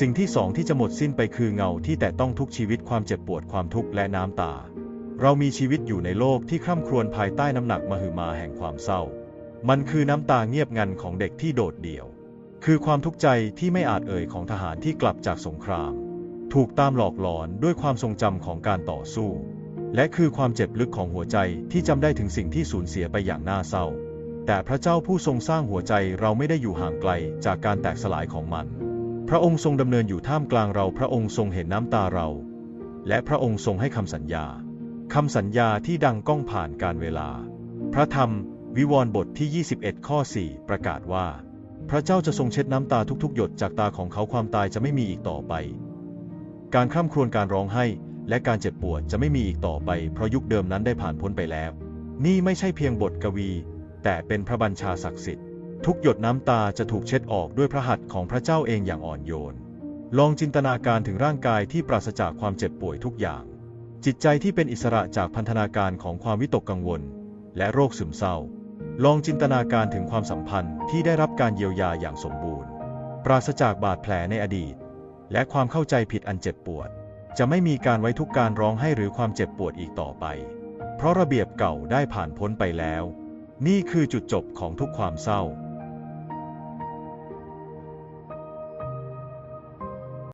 สิ่งที่สองที่จะหมดสิ้นไปคือเงาที่แต่ต้องทุกชีวิตความเจ็บปวดความทุกข์และน้ำตา เรามีชีวิตอยู่ในโลกที่คร่ำครวญภายใต้น้ำหนักมหึมาแห่งความเศร้า มันคือน้ำตาเงียบงันของเด็กที่โดดเดี่ยว คือความทุกข์ใจที่ไม่อาจเอ่ยของทหารที่กลับจากสงคราม ถูกตามหลอกหลอนด้วยความทรงจำของการต่อสู้ และคือความเจ็บลึกของหัวใจที่จำได้ถึงสิ่งที่สูญเสียไปอย่างน่าเศร้า แต่พระเจ้าผู้ทรงสร้างหัวใจเราไม่ได้อยู่ห่างไกลจากการแตกสลายของมัน พระองค์ทรงดำเนินอยู่ท่ามกลางเราพระองค์ทรงเห็นน้ำตาเรา และพระองค์ทรงให้คำสัญญาคำสัญญาที่ดังก้องผ่านการเวลา พระธรรมวิวรณ์บทที่ 21 ข้อ 4 ประกาศว่า พระเจ้าจะทรงเช็ดน้ำตาทุกๆ หยดจากตาของเขาความตายจะไม่มีอีกต่อไป การคร่ำครวญการร้องไห้และการเจ็บปวดจะไม่มีอีกต่อไป เพราะยุคเดิมนั้นได้ผ่านพ้นไปแล้ว นี่ไม่ใช่เพียงบทกวี แต่เป็นพระบัญชาศักดิ์สิทธิ์ ทุกหยดน้ำตาจะถูกเช็ดออกด้วยพระหัตถ์ของพระเจ้าเองอย่างอ่อนโยน ลองจินตนาการถึงร่างกายที่ปราศจากความเจ็บป่วยทุกอย่าง จิตใจที่เป็นอิสระจากพันธนาการของความวิตกกังวล และโรคซึมเศร้า ลองจินตนาการถึงความสัมพันธ์ที่ได้รับการเยียวยาอย่างสมบูรณ์ ปราศจากบาดแผลในอดีต และความเข้าใจผิดอันเจ็บปวด จะไม่มีการไว้ทุกการร้องไห้หรือความเจ็บปวดอีกต่อไป เพราะระเบียบเก่าได้ผ่านพ้นไปแล้ว นี่คือจุดจบของทุกความเศร้า